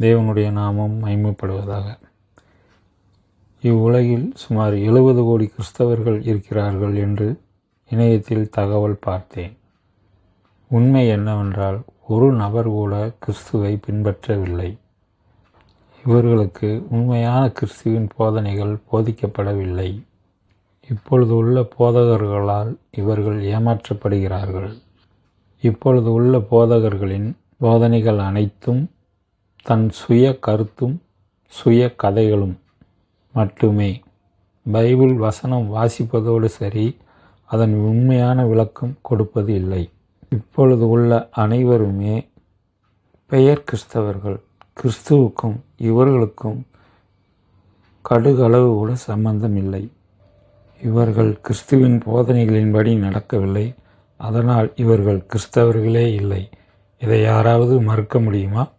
தேவனுடைய நாமம் மயமைப்படுவதாக இவ்வுலகில் சுமார் எழுபது கோடி கிறிஸ்தவர்கள் இருக்கிறார்கள் என்று இணையத்தில் தகவல் பார்த்தேன். உண்மை என்னவென்றால் ஒரு நபர் கூட கிறிஸ்துவை பின்பற்றவில்லை. இவர்களுக்கு உண்மையான கிறிஸ்துவின் போதனைகள் போதிக்கப்படவில்லை. இப்பொழுது உள்ள போதகர்களால் இவர்கள் ஏமாற்றப்படுகிறார்கள். இப்பொழுது உள்ள போதகர்களின் போதனைகள் அனைத்தும் தன் சுய கருத்தும் சுய கதைகளும் மட்டுமே. பைபிள் வசனம் வாசிப்பதோடு சரி அதன் உண்மையான விளக்கம் கொடுப்பது இல்லை. இப்பொழுது உள்ள அனைவருமே பெயர் கிறிஸ்தவர்கள். கிறிஸ்துவுக்கும் இவர்களுக்கும் கடுகளவு கூட சம்பந்தம் இல்லை இவர்கள் கிறிஸ்துவின் போதனைகளின்படி நடக்கவில்லை. அதனால் இவர்கள் கிறிஸ்தவர்களே இல்லை. இதை யாராவது மறுக்க முடியுமா?